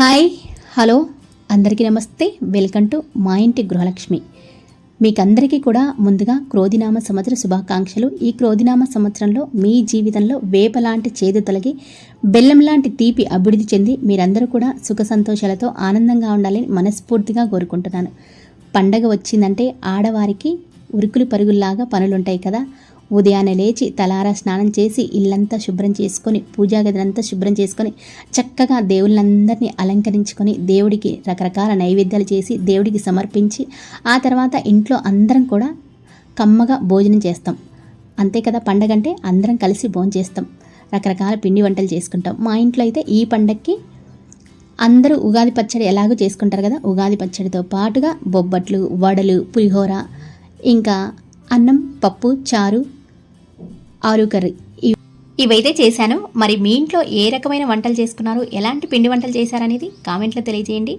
Hi hello. అందరికీ నమస్తే. Welcome to మా ఇంటి గృహలక్ష్మి. మీకందరికీ కూడా ముందుగా క్రోధినామ సంవత్సర శుభాకాంక్షలు. ఈ క్రోధినామ సంవత్సరంలో మీ జీవితంలో వేప లాంటి చేదు తొలగి బెల్లం లాంటి తీపి అభివృద్ధి చెంది మీరందరూ కూడా సుఖ సంతోషాలతో ఆనందంగా ఉండాలని మనస్ఫూర్తిగా కోరుకుంటున్నాను. పండగ వచ్చిందంటే ఆడవారికి ఉరుకులు పరుగుల్లాగా పనులుంటాయి కదా. ఉదయాన్నే లేచి తలారా స్నానం చేసి ఇల్లంతా శుభ్రం చేసుకొని పూజా గదినంతా శుభ్రం చేసుకొని చక్కగా దేవుళ్ళందరినీ అలంకరించుకొని దేవుడికి రకరకాల నైవేద్యాలు చేసి దేవుడికి సమర్పించి ఆ తర్వాత ఇంట్లో అందరం కూడా కమ్మగా భోజనం చేస్తాం. అంతే కదా పండగ అంటే? అందరం కలిసి భోజనం చేస్తాం. రకరకాల పిండి వంటలు చేసుకుంటాం. మా ఇంట్లో అయితే ఈ పండగకి అందరూ ఉగాది పచ్చడి ఎలాగో చేసుకుంటారు కదా ఉగాది పచ్చడితో పాటుగా బొబ్బట్లు వడలు పులిహోర ఇంకా అన్నం పప్పు చారు ఆలు కర్రీ. ఇవ్- ఇవైతే చేశాను. మరి మీ ఇంట్లో ఏ రకమైన వంటలు చేసుకున్నారు? ఎలాంటి పిండి వంటలు చేశారనేది కామెంట్లో తెలియజేయండి.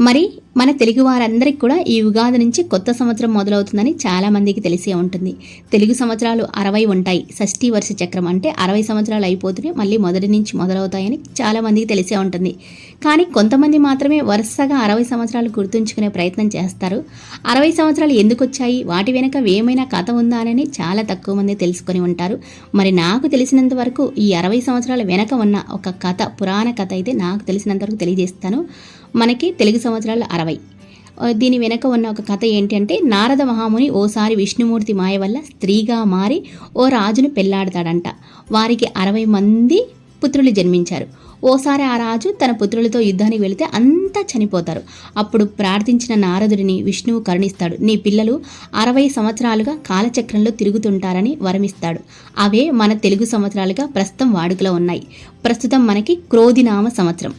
మరి మన తెలుగు వారందరికీ కూడా ఈ ఉగాది నుంచి కొత్త సంవత్సరం మొదలవుతుందని చాలా మందికి తెలిసే ఉంటుంది. తెలుగు సంవత్సరాలు అరవై ఉంటాయి. షష్ఠీ వర్ష చక్రం అంటే అరవై సంవత్సరాలు అయిపోతూనే మళ్ళీ మొదటి నుంచి మొదలవుతాయని చాలా మందికి తెలిసే ఉంటుంది. కానీ కొంతమంది మాత్రమే వరుసగా అరవై సంవత్సరాలు గుర్తుంచుకునే ప్రయత్నం చేస్తారు. అరవై సంవత్సరాలు ఎందుకు వచ్చాయి వాటి వెనుక ఏమైనా కథ ఉందా అని చాలా తక్కువ మంది తెలుసుకొని ఉంటారు. మరి నాకు తెలిసినంత వరకు ఈ అరవై సంవత్సరాల వెనక ఉన్న ఒక కథ పురాణ కథ అయితే నాకు తెలిసినంత వరకు తెలియజేస్తాను. మనకి తెలుగు సంవత్సరాలు అరవై. దీని వెనక ఉన్న ఒక కథ ఏంటంటే నారద మహాముని ఓసారి విష్ణుమూర్తి మాయ వల్ల స్త్రీగా మారి ఓ రాజును పెళ్ళాడతాడంట. వారికి అరవై మంది పుత్రులు జన్మించారు. ఓసారి ఆ రాజు తన పుత్రులతో యుద్ధానికి వెళితే అంతా చనిపోతారు. అప్పుడు ప్రార్థించిన నారదుడిని విష్ణువు కరుణిస్తాడు. నీ పిల్లలు అరవై సంవత్సరాలుగా కాలచక్రంలో తిరుగుతుంటారని వరమిస్తాడు. అవే మన తెలుగు సంవత్సరాలుగా ప్రస్తుతం వాడుకలో ఉన్నాయి. ప్రస్తుతం మనకి క్రోధినామ సంవత్సరం.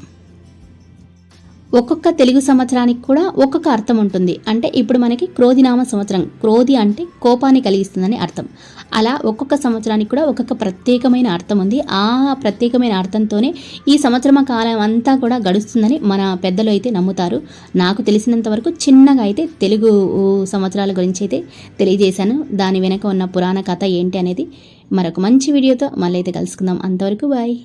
ఒక్కొక్క తెలుగు సంవత్సరానికి కూడా ఒక్కొక్క అర్థం ఉంటుంది. అంటే ఇప్పుడు మనకి క్రోధినామ సంవత్సరం. క్రోధి అంటే కోపాన్ని కలిగిస్తుందని అర్థం. అలా ఒక్కొక్క సంవత్సరానికి కూడా ఒక్కొక్క ప్రత్యేకమైన అర్థం ఉంది. ఆ ప్రత్యేకమైన అర్థంతోనే ఈ సంవత్సరం కాలం అంతా కూడా గడుస్తుందని మన పెద్దలు అయితే నమ్ముతారు. నాకు తెలిసినంత వరకు చిన్నగా అయితే తెలుగు సంవత్సరాల గురించి అయితే తెలియజేశాను. దాని వెనక ఉన్న పురాణ కథ ఏంటి అనేది మరొక మంచి వీడియోతో మళ్ళీ అయితే కలుసుకుందాం. అంతవరకు బాయ్.